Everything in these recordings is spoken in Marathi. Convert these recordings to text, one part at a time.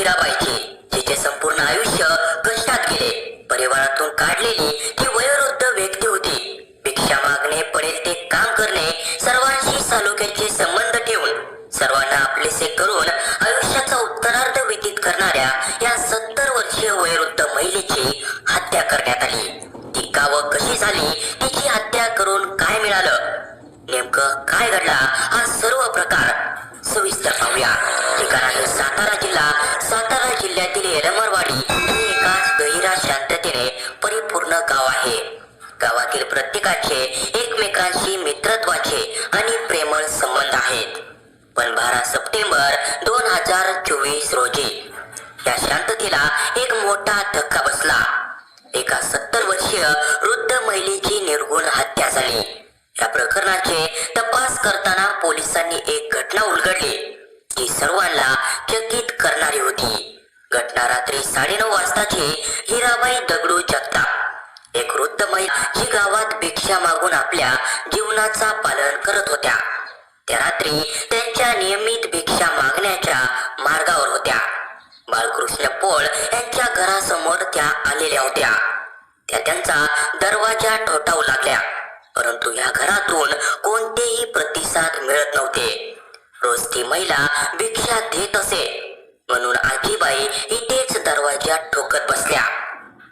हिराबाईची जिचे संपूर्ण आयुष्य कष्टात गेले परिवारातून काढलेली ती वयोवृद्ध व्यक्ती होती. भिक्षा मागणे पडेल ते काम करणे सर्वांशी सालोक्याचे संबंध ठेवून सर्वांना आपलेसे करून आयुष्याचा उत्तरार्ध व्यतीत करणाऱ्या या सत्तर वर्षीय वयोवृद्ध महिलेची हत्या करण्यात आली. ती का कशी झाली तिची हत्या करून काय मिळालं? नेमकं काय घडला हा सर्व प्रकार सविस्तर पाहूया. ठिकाण आहे सातारा जिल्हा सातारा जिल्ह्यातील येरमरवाडी हे एका गहिरा शांततेने परिपूर्ण गाव आहे. गावातील प्रत्येकाचे एकमेकांशी मित्रत्वाचे आणि प्रेमळ संबंध आहेत. पण बारा सप्टेंबर दोन हजार चोवीस रोजी या शांततेला एक मोठा धक्का बसला. एका सत्तर वर्षीय वृद्ध महिलेची निर्गुण हत्या झाली. या प्रकरणाचे करताना पोलिसांनी एक घटना उलगडली. जी सर्वांना चकित करणारी होती. घटना रात्री साडेनऊ वाजताची हिराबाई दगडू जगताप. एक वृद्ध महिला ही गावात भिक्षा मागून आपल्या जीवनाचा पालन करत होत्या. त्या रात्री त्यांच्या नियमित भिक्षा मागण्याच्या मार्गावर होत्या. बाळकृष्ण पोळ यांच्या घरासमोर त्या आलेल्या होत्या. त्या त्यांचा दरवाजा ठोठावू लागल्या. परंतु या घरातून कोणतेही प्रतिसाद मिळत नव्हते. रोज ती महिला भिक्षा देत असे. म्हणून आजीबाई इथेच दरवाजा ठोकत बसल्या.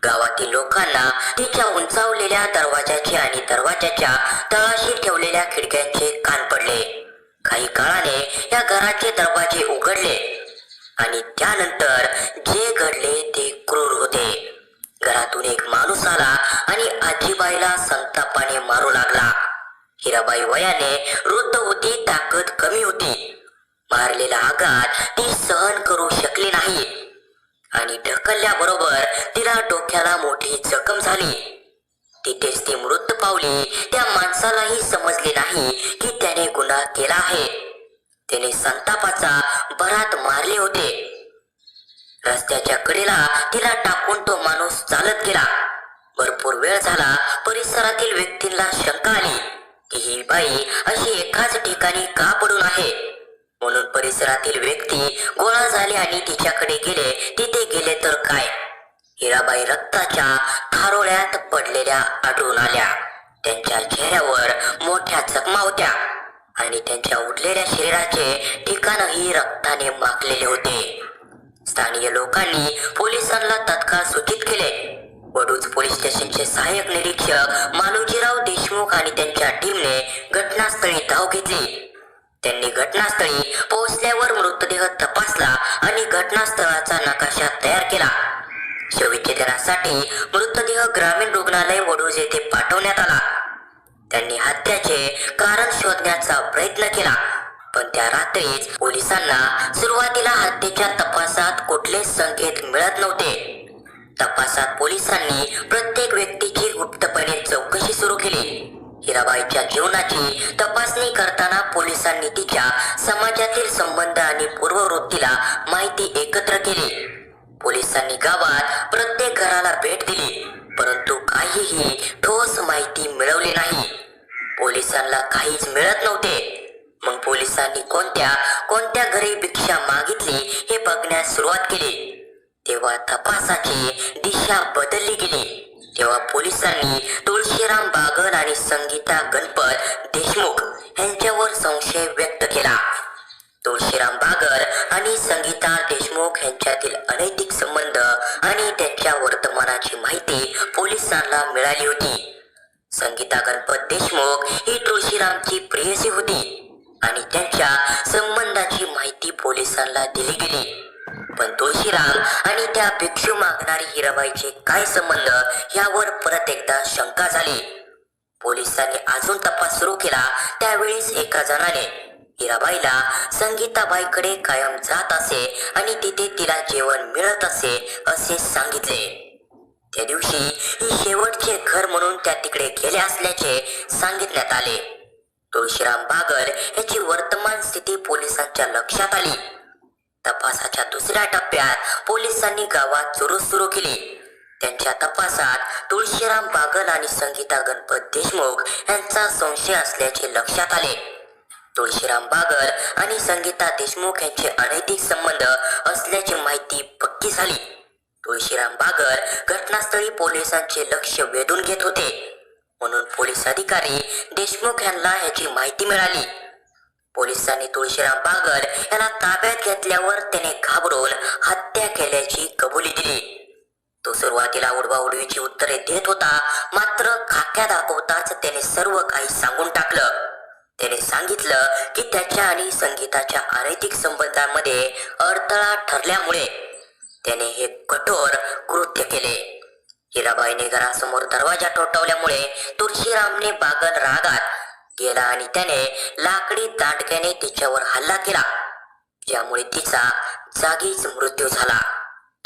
गावातील लोकांना तिच्या उंचावलेल्या दरवाजाचे आणि दरवाजाच्या तळाशी ठेवलेल्या खिडक्यांचे कान पडले. काही काळाने या घराचे दरवाजे उघडले आणि त्यानंतर जे घडले ते क्रूर होते. घरातून एक माणूस आला आणि आजीबाईला संतापाने मारू लागला. हिराबाई वयाने वृद्ध होती ताकद कमी होती. मारलेला आघात ती सहन करू शकली नाही. आणि ढकलल्याबरोबर तिला डोक्याला मोठी जखम झाली. तिथेच ती मृत पावली. त्या माणसालाही समजले नाही की त्याने गुन्हा केला आहे. त्याने संतापाचा भरात मारले होते. रस्त्याच्या कडेला तिला टाकून तो माणूस चालत गेला. भरपूर वेळ झाला परिसरातील व्यक्तींना शंका आली की ही बाई अशी एकाच ठिकाणी का पडून आहे? म्हणून परिसरातील व्यक्ती गोळा झाले आणि तिच्याकडे गेले तिथे गेले तर काय? हिराबाई रक्ताच्या थारोळ्यात पडलेल्या आढळून आल्या. त्यांच्या चेहऱ्यावर मोठ्या जखमा होत्या आणि त्यांच्या उडलेल्या शरीराचे ठिकाणही रक्ताने माखलेले होते. स्थानीय लोकांनी पोलिसांना तत्काळ सूचित केले. वडूज पोलीस स्टेशनचे सहाय्यक निरीक्षक मालोजीराव देशमुख आणि त्यांच्या टीमने घटनास्थळी धाव घेतली. त्यांनी घटनास्थळी पोहोचल्यावर मृतदेह तपासला आणि घटनास्थळाचा नकाशा तयार केला. शवविच्छेदनासाठी मृतदेह ग्रामीण रुग्णालय वडूज येथे पाठवण्यात आला. त्यांनी हत्याचे कारण शोधण्याचा प्रयत्न केला. पण त्या रात्रीच पोलिसांना सुरुवातीला हत्येच्या तपासात कुठले संकेत मिळत नव्हते. तपासात पोलिसांनी प्रत्येक व्यक्तीची गुप्तपणे चौकशी सुरू केली. हिराबाईच्या जीवनाची तपासणी करताना पोलिसांनी तिच्या समाजातील संबंध आणि पूर्ववृत्तीला माहिती एकत्र केली. पोलिसांनी गावात प्रत्येक घराला भेट दिली परंतु काहीही ठोस माहिती मिळवली नाही. पोलिसांना काहीच मिळत नव्हते. मग पोलिसांनी कोणत्या कोणत्या घरी भिक्षा मागितली हे बघण्यास सुरुवात केली. तेव्हा तपासाची दिशा बदलली गेली. तेव्हा पोलिसांनी तुळशीराम बागन आणि संगीता गणपत देशमुख यांच्यावर संशय व्यक्त केला. तुळशीराम बागर आणि संगीता देशमुख यांच्यातील अनैतिक संबंध आणि त्यांच्या वर्तमानाची माहिती पोलिसांना मिळाली होती. संगीता गणपत देशमुख ही तुळशीरामची प्रेयसी होती. आणि त्यांच्या संबंधाची माहिती पोलिसांना दिली गेली. पण तुळशीराम आणि त्या भिक्षू मागणारी हिराबाईचे काय संबंध यावर परत एकदा शंका झाली. पोलिसांनी अजून तपास सुरू केला त्यावेळीच एका जणाने हिराबाईला संगीताबाईकडे कायम जात असे आणि तिथे तिला जेवण मिळत असे असे सांगितले. त्या दिवशी ही शेवटचे घर म्हणून त्या तिकडे गेले असल्याचे सांगितण्यात आले. तुळशीराम बागर याची वर्तमान स्थिती पोलिसांच्या लक्षात आली. तपासाच्या दुसऱ्या टप्प्यात पोलिसांनी गावात चोरू सुरू केली. त्यांच्या तपासात तुळशीराम बागल आणि संगीता गणपत देशमुख यांचा संशय असल्याचे लक्षात आले. तुळशीराम बागल आणि संगीता देशमुख यांचे अनैतिक संबंध असल्याची माहिती पक्की झाली. तुळशीराम बागल घटनास्थळी पोलिसांचे लक्ष वेधून घेत होते. पोलीस अधिकारी देशमुख यांना याची माहिती मिळाली. पोलिसांनी तुळशीराम बागर यांना ताब्यात घेतल्यावर त्याने घाबरून हत्या केल्याची कबुली दिली. तो सुरुवातीला उडवाउडवीची उत्तरे देत होता मात्र खाक्या दाखवताच त्याने सर्व काही सांगून टाकलं. त्याने सांगितलं की त्याच्या आणि संगीताच्या अनैतिक संबंधांमध्ये अडथळा ठरल्यामुळे त्याने हे कठोर कृत्य केले. हिराबाईने घरासमोर दरवाजा ठोठावल्यामुळे तुळशीरामने बागल रागात गेला आणि त्याने लाकडी दांडक्याने तिच्यावर हल्ला केला ज्यामुळे तिचा जागीच मृत्यू झाला.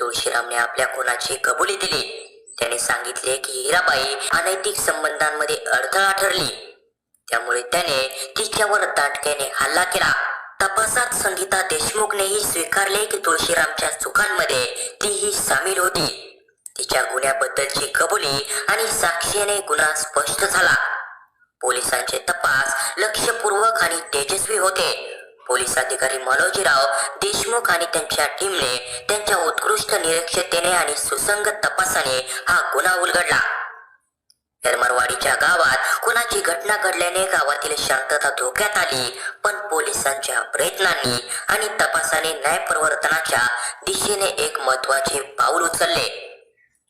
तुळशीरामने आपल्या खुनाची कबुली दिली. त्याने सांगितले की हिराबाई अनैतिक संबंधांमध्ये अडथळा ठरली. त्यामुळे त्याने तिच्यावर दांडक्याने हल्ला केला. तपासात संगीता देशमुखनेही स्वीकारले की तुळशीरामच्या चुकांमध्ये तीही सामील होती. तिच्या गुन्ह्याबद्दलची कबुली आणि साक्षीने गुन्हा स्पष्ट झाला. पोलिसांचे तपास लक्षपूर्वक आणि तेजस्वी होते. पोलीस अधिकारी मनोजीराव देशमुख आणि त्यांच्या टीमने त्यांच्या उत्कृष्ट निरीक्षतेने आणि सुसंगत तपासाने हा गुन्हा उलगडला. येरमरवाडीच्या गावात कुणाची घटना घडल्याने गावातील शांतता धोक्यात आली पण पोलिसांच्या प्रयत्नांनी आणि तपासाने न्यायप्रवर्तनाच्या दिशेने एक महत्त्वाचे पाऊल उचलले.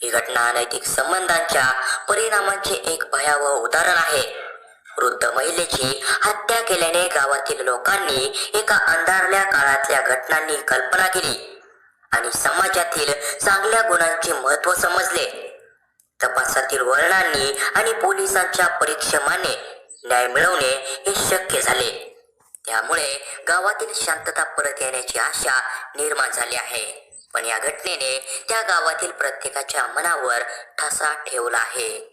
ही घटना अनैतिक संबंधांच्या परिणामांचे एक भयावह उदाहरण आहे. वृद्ध महिलेची हत्या केल्याने गावातील लोकांनी एका अंधारल्या काळातल्या घटनांनी कल्पना केली आणि समाजातील चांगल्या गुणांचे महत्त्व समजले. तपासातील वर्णांनी आणि पोलिसांच्या परिश्रमाने न्याय मिळवणे हे शक्य झाले. त्यामुळे गावातील शांतता परत येण्याची आशा निर्माण झाली आहे. पण या घटनेने त्या गावातील प्रत्येकाच्या मनावर ठसा ठेवला आहे.